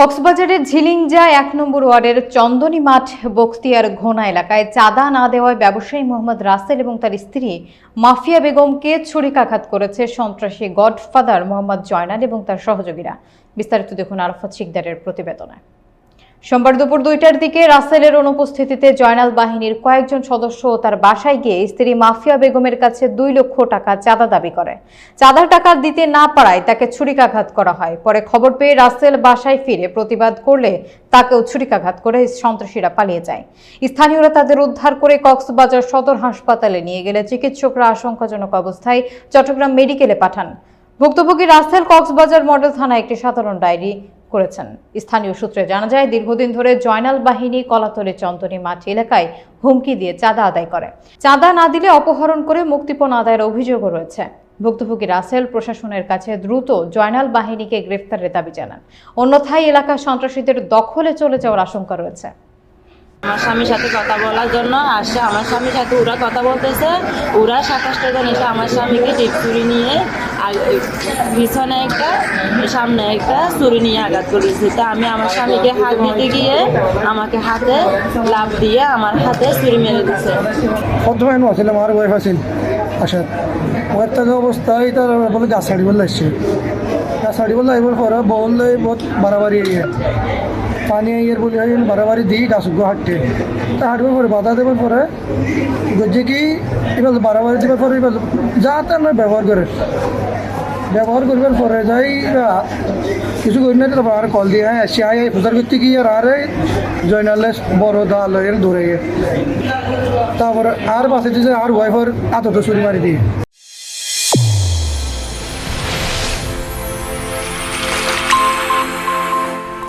কক্সবাজারের ঝিলিংজা এক নম্বর ওয়ার্ডের চন্দনী মাঠ বখতিয়ার ঘোনা এলাকায় চাঁদা না দেওয়ায় ব্যবসায়ী মোহাম্মদ রাসেল এবং তার স্ত্রী মাফিয়া বেগমকে ছুরিকাঘাত করেছে সন্ত্রাসী গডফাদার মোহাম্মদ জয়নাল এবং তার সহযোগীরা। বিস্তারিত দেখুন আরফত শিকদারের প্রতিবেদনে। সোমবার দুপুর দুইটার দিকে রাসেলের অনুপস্থিতিতে জয়নাল বাহিনীর কয়েকজন সদস্য তার বাসায় গিয়ে স্ত্রী মাফিয়া বেগমের কাছে দুই লক্ষ টাকা চাঁদা দাবি করে। চাঁদার টাকা দিতে না পারায় তাকে ছুরিকাঘাত করা হয়। পরে খবর পেয়ে রাসেল বাসায় ফিরে প্রতিবাদ করলে তাকেও ছুরিকাঘাত করে সন্ত্রাসীরা পালিয়ে যায়। স্থানীয়রা তাদের উদ্ধার করে কক্সবাজার সদর হাসপাতালে নিয়ে গেলে চিকিৎসকরা আশঙ্কাজনক অবস্থায় চট্টগ্রাম মেডিকেলে পাঠান। ভুক্তভোগী রাসেল কক্সবাজার মডেল থানায় একটি সাধারণ ডায়েরি করেছেন। স্থানীয় সূত্রে জানা যায়, দীর্ঘদিন ধরে জয়নাল বাহিনী কলাতলে চন্দনী মাঠ এলাকায় হুমকি দিয়ে চাঁদা আদায় করে। চাঁদা না দিলে অপহরণ করে মুক্তিপণ আদায়ের অভিযোগও রয়েছে। ভুক্তভোগী রাসেল প্রশাসনের কাছে দ্রুত জয়নাল বাহিনীকে গ্রেফতারের দাবি জানান। অন্যথায় এলাকা সন্ত্রাসীদের দখলে চলে যাওয়ার আশঙ্কা রয়েছে। আমার স্বামীর সাথে কথা বলার জন্য আসছে। আমার স্বামীর সাথে ওরা কথা বলতেছে। ওরা সাতাশটা জন এসে আমার স্বামীকে টিপ নিয়ে পিছনে একটা, সামনে একটা ছুরি নিয়ে আঘাত করেছে। তা আমি আমার স্বামীকে হাত দিতে গিয়ে আমাকে হাতে লাভ দিয়ে আমার হাতে ছুরি মেরে দিছে। আমি আসলাম আমার ওয়াইফ আছিল আসার ওয়াইফ থাকা অবস্থায় তার বলে গাছ ছাড়ি বলে আসছে। গাছ ছাড়ি বলে এবার পরে বললে বহুত বাড়াবাড়ি ইয়ে পানি ইয়ের বলে বাড়াবাড়ি দিই গাছ হাঁটতে তা হাঁটবার পরে বাধা দেবার পরে যে কি এবার বাড়াবাড়ি দেবার পরে এবার যা তা না ব্যবহার করে ব্যবহার করবার পরে যাই কিছু করি না তো আর কল দিয়ে হ্যাঁ আসছি আয় প্রচার করতে গিয়ে আর আরে জয়নালে বড় দাল এর ধরে গিয়ে তারপরে আর বাসে যে আর ওয়াইফার আতটা ছুরি মারি দিয়ে